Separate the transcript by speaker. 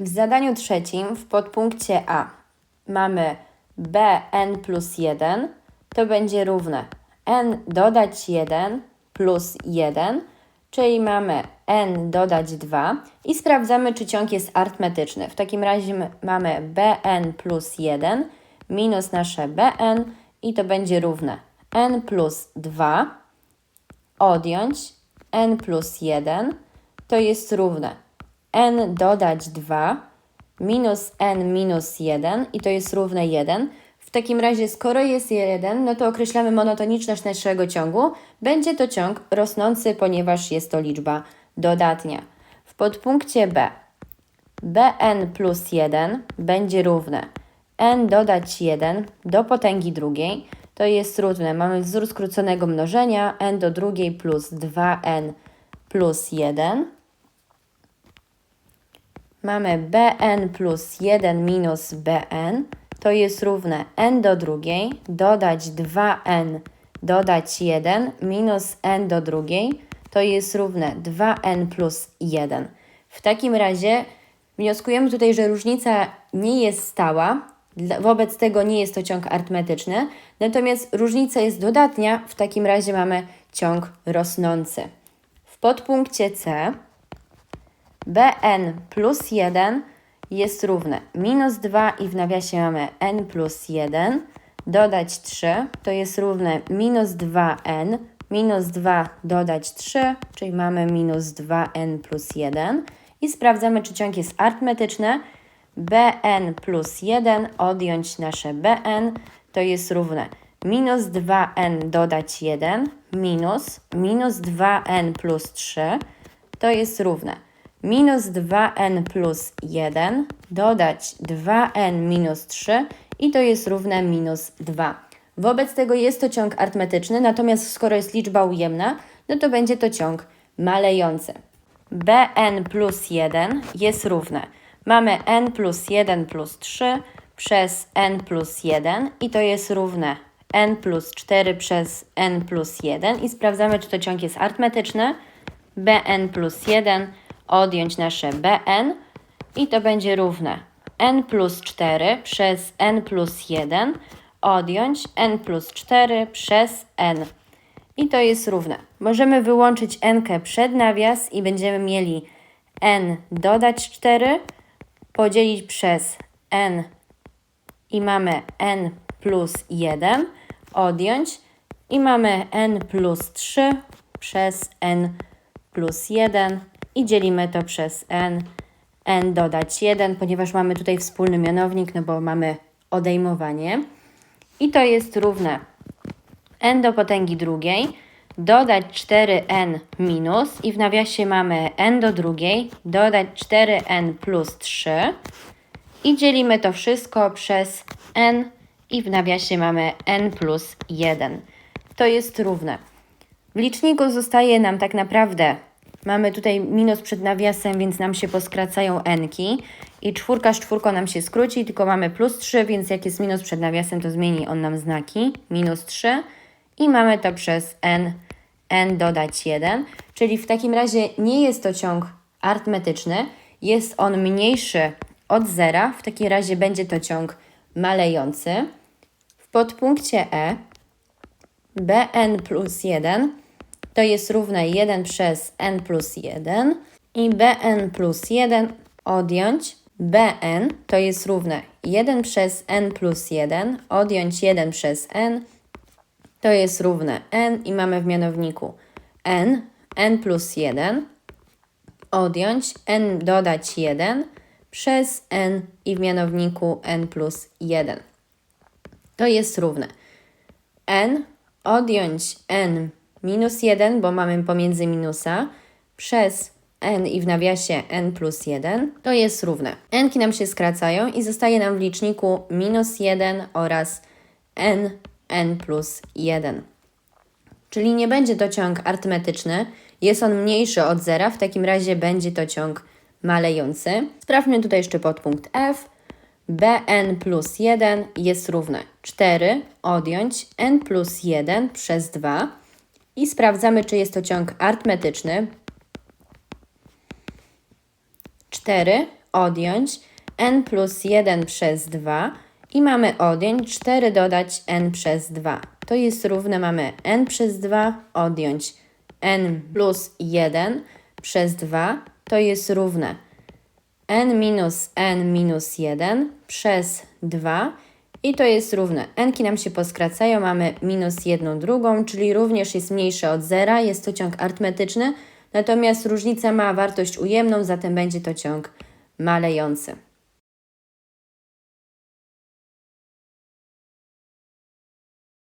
Speaker 1: W zadaniu trzecim w podpunkcie A mamy bn plus 1, to będzie równe. N dodać 1 plus 1, czyli mamy n dodać 2 i sprawdzamy, czy ciąg jest arytmetyczny. W takim razie mamy bn plus 1 minus nasze bn i to będzie równe. N plus 2 odjąć n plus 1 to jest równe n dodać 2 minus n minus 1 i to jest równe 1. W takim razie, skoro jest 1, no to określamy monotoniczność naszego ciągu. Będzie to ciąg rosnący, ponieważ jest to liczba dodatnia. W podpunkcie B bn plus 1 będzie równe n dodać 1 do potęgi drugiej, to jest równe, mamy wzór skróconego mnożenia n do drugiej plus 2n plus 1. Mamy bn plus 1 minus bn, to jest równe n do drugiej, dodać 2n, dodać 1 minus n do drugiej, to jest równe 2n plus 1. W takim razie wnioskujemy tutaj, że różnica nie jest stała, wobec tego nie jest to ciąg arytmetyczny, natomiast różnica jest dodatnia, w takim razie mamy ciąg rosnący. W podpunkcie C bn plus 1 jest równe minus 2 i w nawiasie mamy n plus 1, dodać 3 to jest równe minus 2n, minus 2 dodać 3, czyli mamy minus 2n plus 1 i sprawdzamy, czy ciąg jest arytmetyczny. bn plus 1 odjąć nasze bn to jest równe. Minus 2n dodać 1 minus. Minus 2n plus 3 to jest równe minus 2n plus 1 dodać 2n minus 3 i to jest równe minus 2. Wobec tego jest to ciąg arytmetyczny, natomiast skoro jest liczba ujemna, no to będzie to ciąg malejący. bn plus 1 jest równe. Mamy n plus 1 plus 3 przez n plus 1 i to jest równe n plus 4 przez n plus 1 i sprawdzamy, czy to ciąg jest arytmetyczny. bn plus 1 odjąć nasze bn i to będzie równe n plus 4 przez n plus 1 odjąć n plus 4 przez n. I to jest równe. Możemy wyłączyć n przed nawias i będziemy mieli n dodać 4 podzielić przez n i mamy n plus 1 odjąć i mamy n plus 3 przez n plus 1 i dzielimy to przez n. n dodać 1, ponieważ mamy tutaj wspólny mianownik, no bo mamy odejmowanie. I to jest równe n do potęgi drugiej, dodać 4n minus i w nawiasie mamy n do drugiej, dodać 4n plus 3 i dzielimy to wszystko przez n i w nawiasie mamy n plus 1. To jest równe. W liczniku zostaje nam tak naprawdę, mamy tutaj minus przed nawiasem, więc nam się poskracają n-ki. I czwórka z czwórką nam się skróci, tylko mamy plus 3, więc jak jest minus przed nawiasem, to zmieni on nam znaki, minus 3 i mamy to przez n, n dodać 1, czyli w takim razie nie jest to ciąg arytmetyczny, jest on mniejszy od zera, w takim razie będzie to ciąg malejący. W podpunkcie E bn plus 1 to jest równe 1 przez n plus 1 i bn plus 1 odjąć bn to jest równe 1 przez n plus 1 odjąć 1 przez n to jest równe n i mamy w mianowniku n, n plus 1 odjąć n dodać 1 przez n i w mianowniku n plus 1. To jest równe n odjąć n minus 1, bo mamy pomiędzy minusa, przez n i w nawiasie n plus 1, to jest równe. n-ki nam się skracają i zostaje nam w liczniku minus 1 oraz n, n plus 1. Czyli nie będzie to ciąg arytmetyczny, jest on mniejszy od zera, w takim razie będzie to ciąg malejący. Sprawdźmy tutaj jeszcze podpunkt F. bn plus 1 jest równe 4 odjąć n plus 1 przez 2 i sprawdzamy, czy jest to ciąg arytmetyczny. 4 odjąć. N plus 1 przez 2 i mamy odjąć. 4 dodać n przez 2. To jest równe, mamy n przez 2 odjąć. N plus 1 przez 2 to jest równe. N minus n minus 1 przez 2 i to jest równe. Nki nam się poskracają, mamy minus 1 drugą, czyli również jest mniejsze od zera, jest to ciąg arytmetyczny, natomiast różnica ma wartość ujemną, zatem będzie to ciąg malejący.